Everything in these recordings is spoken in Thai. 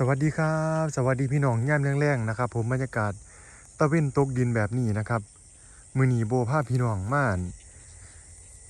สวัสดีครับ สวัสดีพี่น้องย่ามแรงๆนะครับ ผมบรรยากาศตะเว้นตกดินแบบนี้นะครับ มือหนีโบภาพพี่น้องม่าน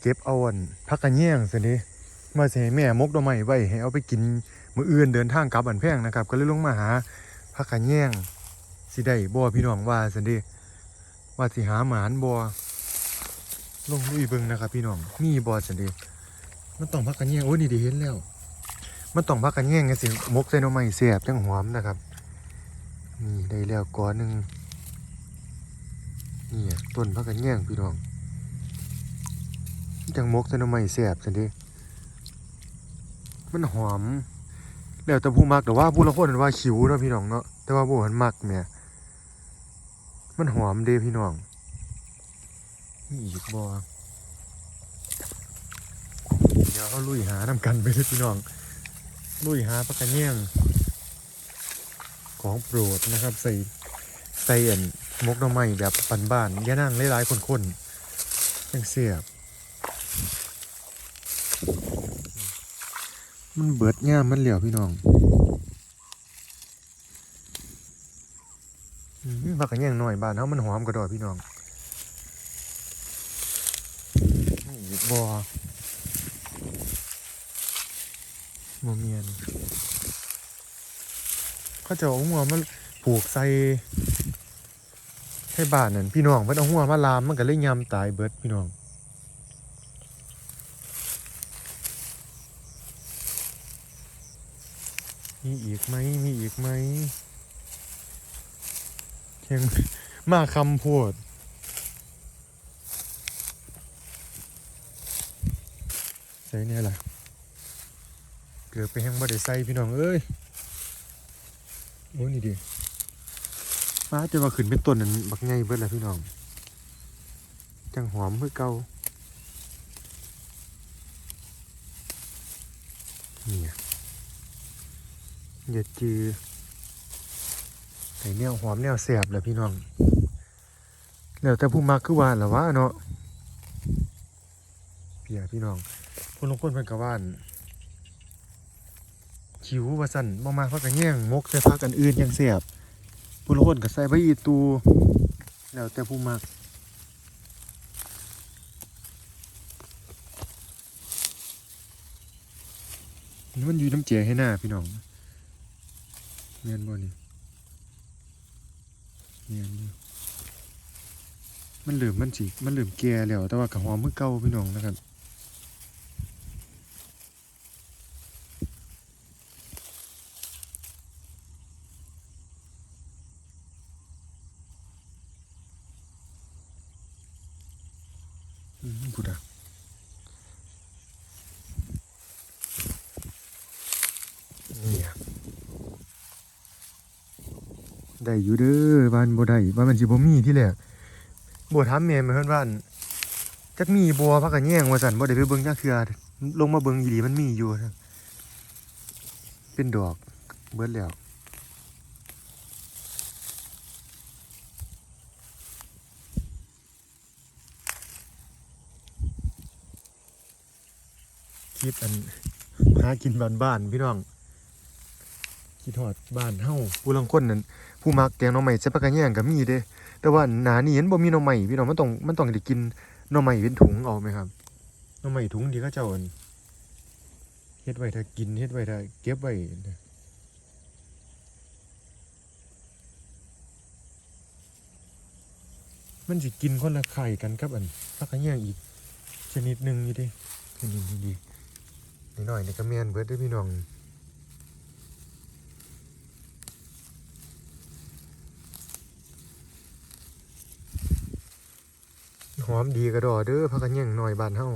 เก็บเอาอันพักกันแย่งสินี้มาใส่แม่มกดอกไม้ไว้ให้เอาไปกินมืออื่นเดินทางกลับอันแพงนะครับ ก็เลยลงมาหาพักกันแย่งสิได้บ่พี่น้องว่าสินี้ว่าสิหาหมานบ่ลงลุยเบิงนะครับ พี่น้องมีบ่สินี้มันต้องพักกันแย่งโอ้นี่ด้เห็นแล้ว มันต้องพักกันแย่งกันสิมกใส่หน่อไม้เสียบจังหอมนะครับนี่ได้แล้วก้อนหนึ่งนี่ต้นพักกันแย่งพี่น้องจังมกใส่หน่อไม้เสียบสิดิมันหอม แล้วแต่ผู้มักแต่ว่าผู้ละคนว่าขิวเนาะพี่น้องเนาะแต่ว่าผู้มันมักเนี่ยมันหอมเด้พี่น้องนี่อีกบ่เดี๋ยวเอาลุยหาน้ำกันไปเลยพี่น้อง ลุยหาปลากระเนียงของโปรดนะครับ ใส่ใส่เอันมกน่อไม้แบบปันบ้านย่านั่งหลายๆคนๆยังเสียบ มันเบิดง่ามมันเหลียวพี่น้องปลากระเนียงหน่อยบ้านเขามันหอมกระดอกพี่น้องนี่บอ โมเมียนเขาจะเอาหัวมาผูกใส่ให้บ้านนั่นพี่น้องเพิ่นเอาหัวมาลามมันก็เลยยำตายเบิดพี่น้องมีอีกไหมมีอีกไหมยังมาคำพูดใส่เนี่ยล่ะ เกือบไปแห้งบ่ได้ใส่พี่น้องเอ้ยโอ้นี่ดิฟ้าจะมาขึ้นเป็นต้นนั้นบักไงเบิดแล้วพี่น้อง จังหอมเพื่อเก่าเนี่ยอย่าจือใส่แนวหอมแนวแสบแหละพี่น้อง แล้วแต่ผู้มักคือว่าละวะเนาะเพียพี่น้องผู้ลงคนเพิ่นก็ว่าน คิวว่าสั่นบ่มาพักกันแย่งมกใส่พักกันอื่นยังเสียบผู้ละคนก็ใส่ใบอีตูแล้วแต่ผู้มักนี่มันอยู่น้ำเจียให้หน้าพี่น้องเมียนบ่นี่เมียนอยู่มันเหลืมมันสิมันเหลืมแก่แล้วแต่ว่ากับหอมมือเก่าพี่น้องนะครับ พูดอะเนี่ยได้อยู่เด้อบ้านบ่ได้บ้านมันสิบ่มีที่แรกบ่ถามแม่มาเพิ่นว่านจักมีบัวพักกันแย่งว่าซั่นบ่ได้ไปเบิ่งจักเทื่อลงมาเบิ่งอีหลีมันมีอยู่เป็นดอกเบิดแล้ว ลิปอันหากินบ้านบ้านๆพี่น้องคิดฮอดบ้านเฮาผู้ลังคนนั้นผู้มักแกงหน่อไม้ใส่ปากระแยงก็มีเด้แต่ว่าหนานี่เห็นบ่มีหน่อไม้พี่น้องมันต้องมันต้องได้กินหน่อไม้เป็นถุงเอาไหมครับหน่อไม้ถุงที่เขาเจ้าอันเฮ็ดไว้ถ้ากินเฮ็ดไว้ถ้าเก็บไว้มันสิกินคนละไข่กันกับอันปลากระแยงอีกชนิดหนึ่งอยู่ดิชนิดนี้ดี นิดหน่อยในกระเมียนเบิดเด้วยพี่น้องหอมดีกระดอเด้อพักกันย่งหน่อยบานเฮา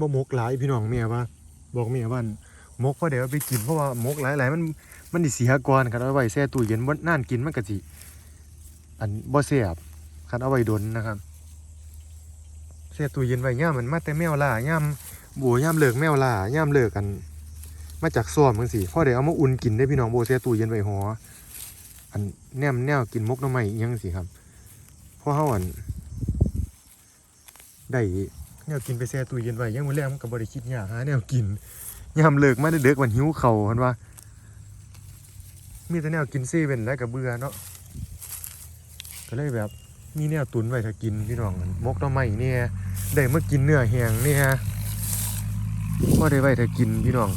บ่มกหลายพี่น้องเมียว่า บอกเมียว่า มกเพราะเดี๋ยวไปกินเพราะว่ามกหลายๆมันมันดิเสียก่อนคันเอาไว้แช่ตู้เย็นบ่นานกินมันก็สิอันบ่แซ่บคันเอาไว้ดนนะครับแช่ตู้เย็นไว้ย่ามมันมาแต่แมวล่าย่ามบัวย่ามเลิกแมวล่าย่ามเลิกกันมาจากซ้อมจังซี่พอเดี๋ยวเอามาอุ่นกินได้พี่น้องบ่แช่ตู้เย็นไว้หออันแนมแนวกินมกน้ำใหม่อิหยังสิครับเพราะเฮาอันได้แนวกินไปแช่ตู้เย็นไว้ยังมื้อแรกมันก็บ่ได้คิดยากหาแนวกิน ยามเลิกมาเด็กๆวันหิวเข้าเห็นว่า มีแต่แนวกินเซเว่นแล้วก็เบื่อเนาะก็เลยแบบมีแนวตุนไว้ถ้ากินพี่น้องอันมกหน้ำใหม่เนี่ยได้เมากินเนื้อแห้งเนี่ยก็ได้ไว้ถ้ากินพี่น้อง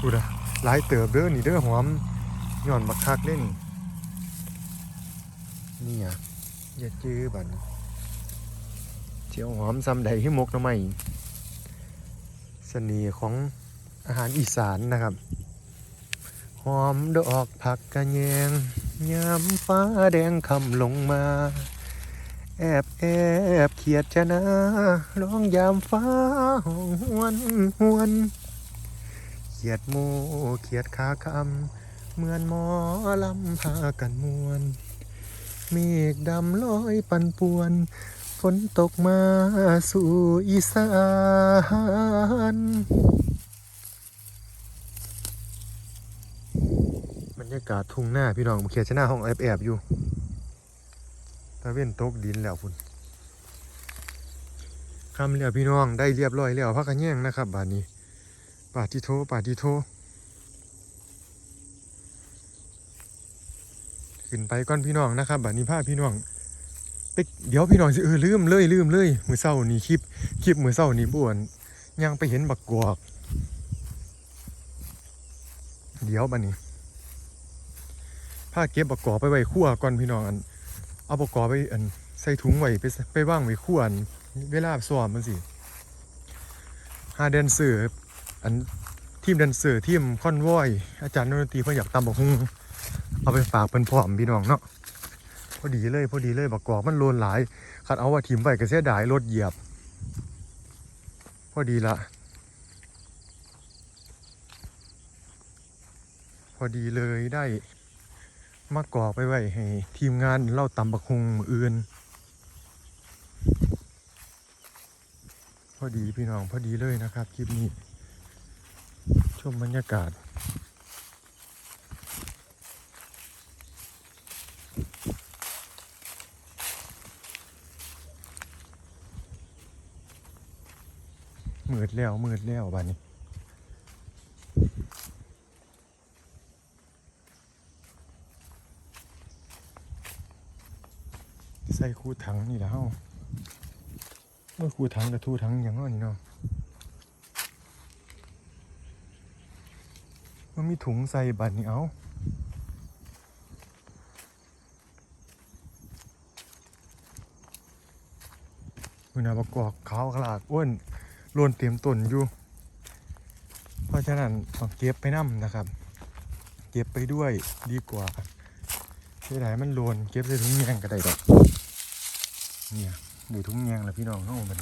พูดอะหลายเติบเด้อนี่เด้อหอมย้อนบักคักเล่นนี่อะอย่าจื้อบันเจียวหอมซ้ำใดให้มกหน้ำไม้ เสน่ห์ของอาหารอีสานนะครับหอมดอกผักกระแยงยามฟ้าแดงคำลงมา แอบแอบเขียดจะนาร้องยามฟ้าห้องหวนหวน เขียดโมเขียดขาคำเหมือนหมอลำพากันมวน เมฆดำลอยปันป่วน ฝนตกมาสู่อีสานบรรยากาศทุ่งหน้าพี่น้องเขียนชนะห้องแอบแอบๆอยู่ตะเว้นตกดินแล้วพุ่นคำแล้วพี่น้องได้เรียบร้อยแล้วพักกันแย่งนะครับบาดนี้ป่าที่โทปาที่โทขึ้นไปก่อนพี่น้องนะครับบัดนี้พาพี่น้อง เดี๋ยวพี่น้องสิเออลืมเลยลืมเลยมือเศร้านี่คลิปคลิปมือเศร้านี่บ่วนยังไปเห็นบักกอกเดี๋ยวบัดนี้พาเก็บบักกอกไปไว้คั่วก่อนพี่น้องอันเอาบักกอกไปอันใส่ถุงไว้ไปไปว่างไว้คั่วอันเวลาซ้อมมันสิหาแดนเซอร์อันทีมแดนเซอร์ทีมคอนวอย อาจารย์ดนตรีเพิ่นอยากตำบักฮุงเอาไปฝากเพิ่นพร้อมพี่น้องเนาะ อดีเลยพอดีเลยบักกอกมันโลนหลายคัดเอาว่าถิ่มไว้ก็เสียดายรถเหยียบ พอดีละพอดีเลยได้มากกอกไปไว้ให้ทีมงานเล่าตำบักฮุงมืออื่นพอดีพี่น้องพอดีเลยนะครับคลิปนี้ ชมบรรยากาศ มื ดแล้วมืดแล้วบ้านนี้ใส่คูถังนี่แหล้วเมื่อคูถังกับทูถังอย่างนั้นนี่เนาะมันมีถุงใส่บัตรนี่เอามือาประกอบขาวขลาดอ้วน ลนเตรียมต้นอยู่ เพราะฉะนั้นต้องเก็บไปน้ำนะครับ เก็บไปด้วยดีกว่าเสียดายมันโลนเก็บใส่ถุงแยงก็ได้ดอกเนี่ยดูถุงแยงแล้วพี่น้องเข้ามัน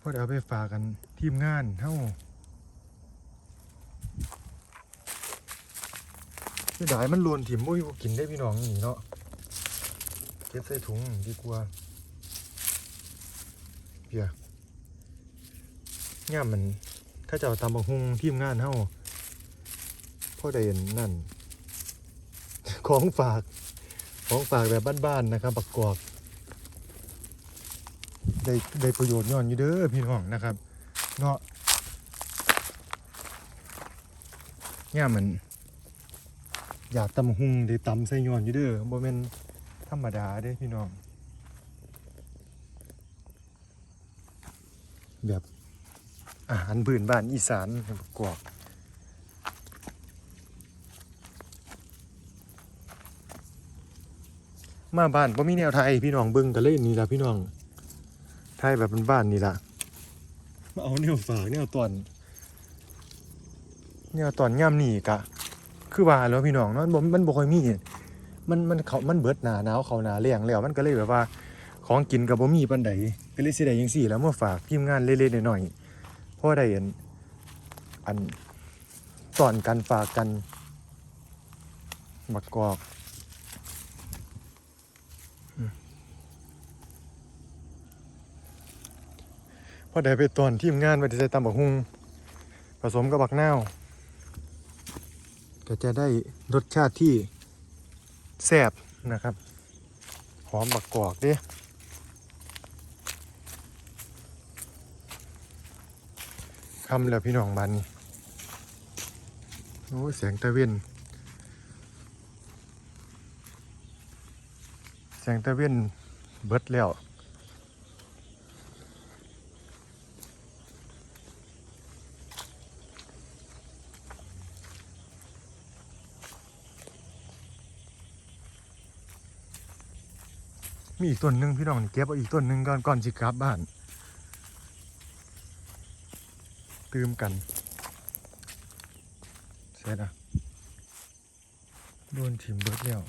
พอดเอาไปฝากกันทีมงานเท่า เสียดายมันโลนถิ่มมุ้ยกินได้พี่น้องนี่เนาะเก็บใส่ถุงดีกว่าเพียง่ามมันถ้าจะเอาตำบักฮุงทีมงานเฮาพ่อได้เห็นนั่น ของฝาก ของฝากแบบบ้านๆนะครับบักกอกได้ได้ประโยชน์ย้อนอยู่เด้อพี่น้องนะครับ เนาะง่ามมัน อยากตำบักหุงได้ตำใส่ย้อนอยู่เด้อบ่แม่นธรรมดาเด้พี่น้อง แบบอาหารพื้นบ้านอีสานประกอบมาบ้านบ่มีแนวไทยพี่น้องเบิ่งกันเลยนี่ล่ะพี่น้อง ไทยแบบบ้านๆนี่ล่ะมาเอาแนวฝากแนวตอนแนวตอนย่ำนี่กะ คือว่าแล้วพี่น้องเนาะมันบ่มันบ่ค่อยมีมันมันเขามันเบิดหนาหนาวเขาหนาแล้งแล้วมันก็เลยแบบว่าของกินกับบ่มีปานใดก็เลยสิได้จังซี่แล้วมาฝากทีมงานเล็กๆหน้อยๆพอได้อันอันสอนกันฝากกันบักกอกอืมพอได้ไปตอนทีมงานไปใส่ตำบักฮุงผสมกับบักนาว ก็จะได้รสชาติที่แซ่บนะครับ หอมบักกอกเดิคำแล้วพี่น้องบานนี้ โอ้ยแสงตะเวนแสงตะเวนเบิดแล้ว อีกต้นหนึ่งพี่น้องเก็บเอาอีกต้นหนึ่งก่อนก่อนสิกลับบ้าน ตืมกัน เสร็จอะโดนถิ่มเบิดแล้ว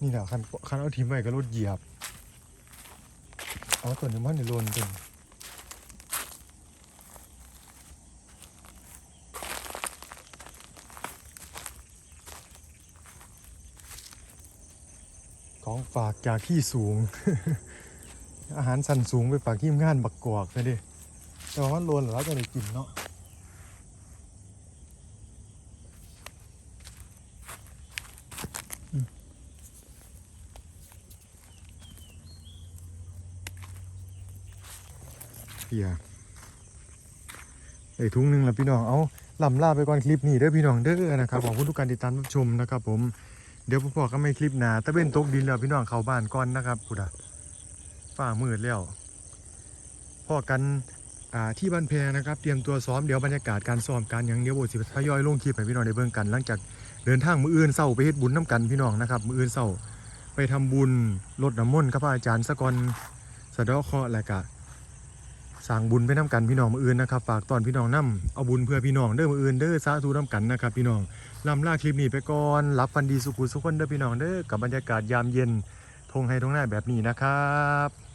นี่แหละคันคันเอาถิ่มไว้ก็รถเหยียบ เอาต้นนี้มันในโลนเป็น ของฝากจากที่สูง อาหารสันสูงไปฝากทีมงานบักกอกนะดิแต่ว่ามันโลนแล้วจะได้กินเนาะเพียไอ้ถุงหนึ่งล้วพี่น้อง เอาลำลาไปก่อนคลิปนี้เด้อพี่น้องเด้อนะครับขอบคุณทุกการติดตามรับชมนะครับผม เดี๋ยวผมบอก็ไม่คลิปหนาตะเวนตกดินแล้วพี่น้องเข้าบ้านก่อนนะครับพุดะฝ้ามืดแล้วพ่อกันที่บ้านแพงนะครับเตรียมตัวซ้อมเดี๋ยวบรรยากาศการซ้อมการหยังเดี๋ยวโบสิทยอยลงคลิปให้พี่น้องได้เบิ่งกันหลังจากเดินทางมืออื่นเศร้าไปเฮ็ดบุญน้ำกันพี่น้องนะครับมืออื่นเศร้าไปทำบุญลดน้ำมนต์กับพระอาจารย์สะกอนสะดาะเคราะห์และกะ สร้างบุญไปน้ำกันพี่น้องมืออื่นนะครับฝากตอนพี่น้องนํเอาบุญเพื่อพี่น้องเด้อมืออื่นเด้อสาธุน้ำกันนะครับพี่น้องลำลาคลิปนี้ไปก่อนรับฟันดีสุขุสุขคนเด้อพี่น้องเด้อกับบรรยากาศยามเย็นทงไฮทงหน้าแบบนี้นะครับ